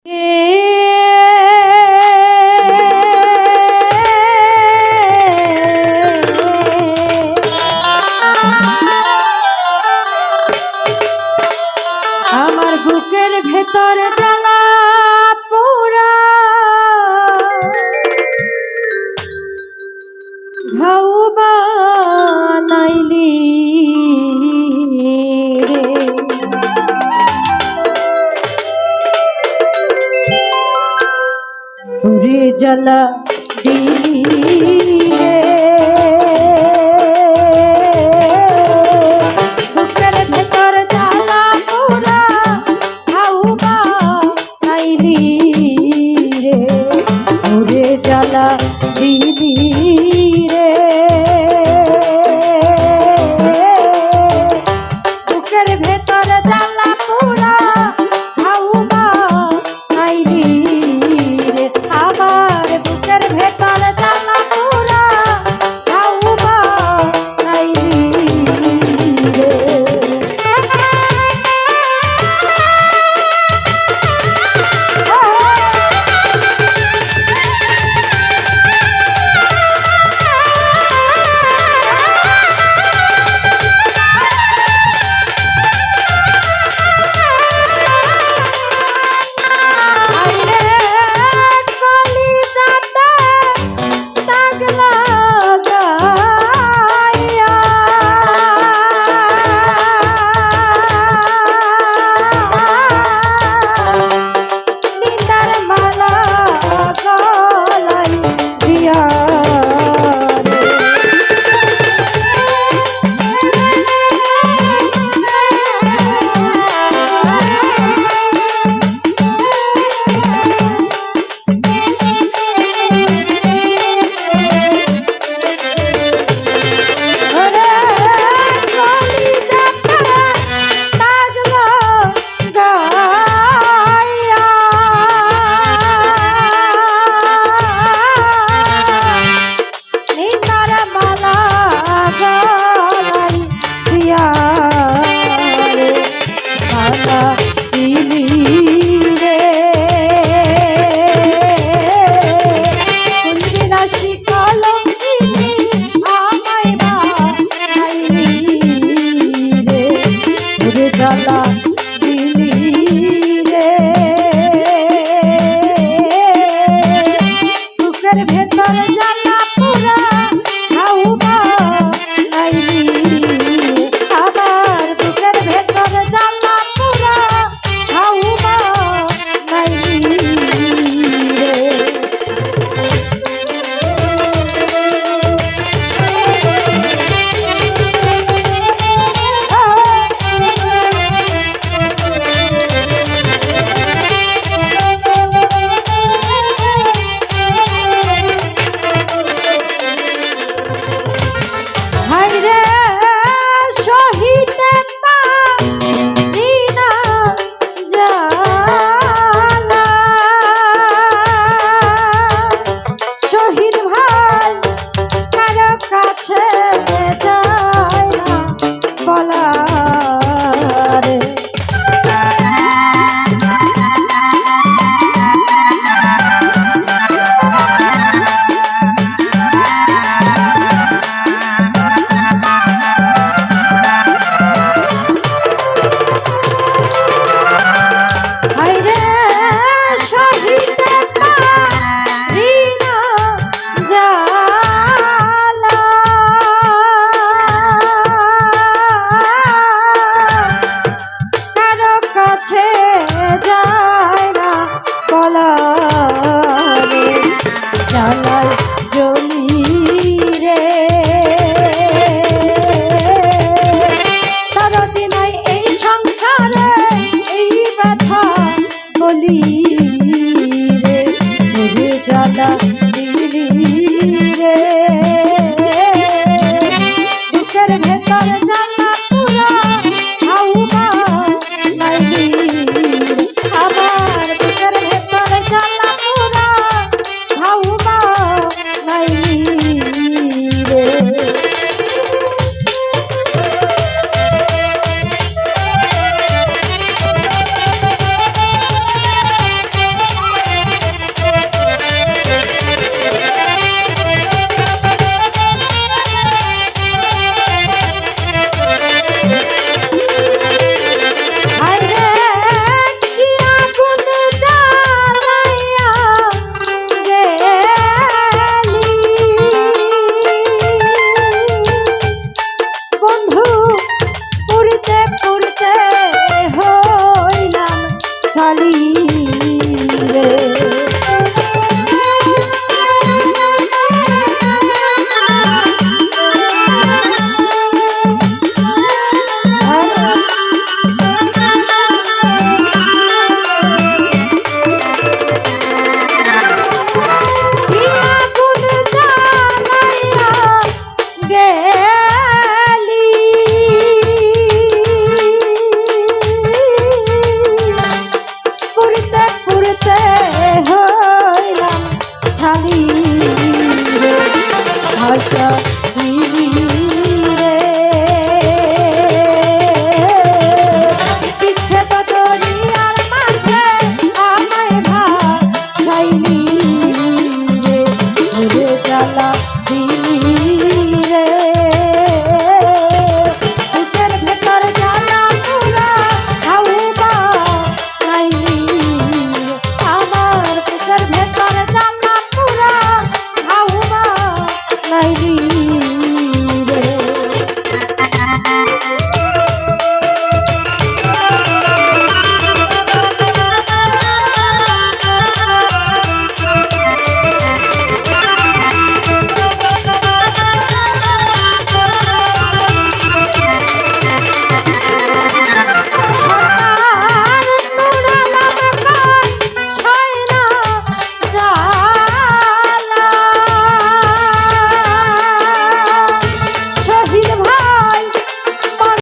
আমার বুকের ভেতরে জ্বালা ইনশাল্লাহ love. জ্বালা দিলি। জ্বালা রে জ্বালায় জ্বলি রে তারা দিনায় এই সংসারে এই ব্যথা বলি Shah.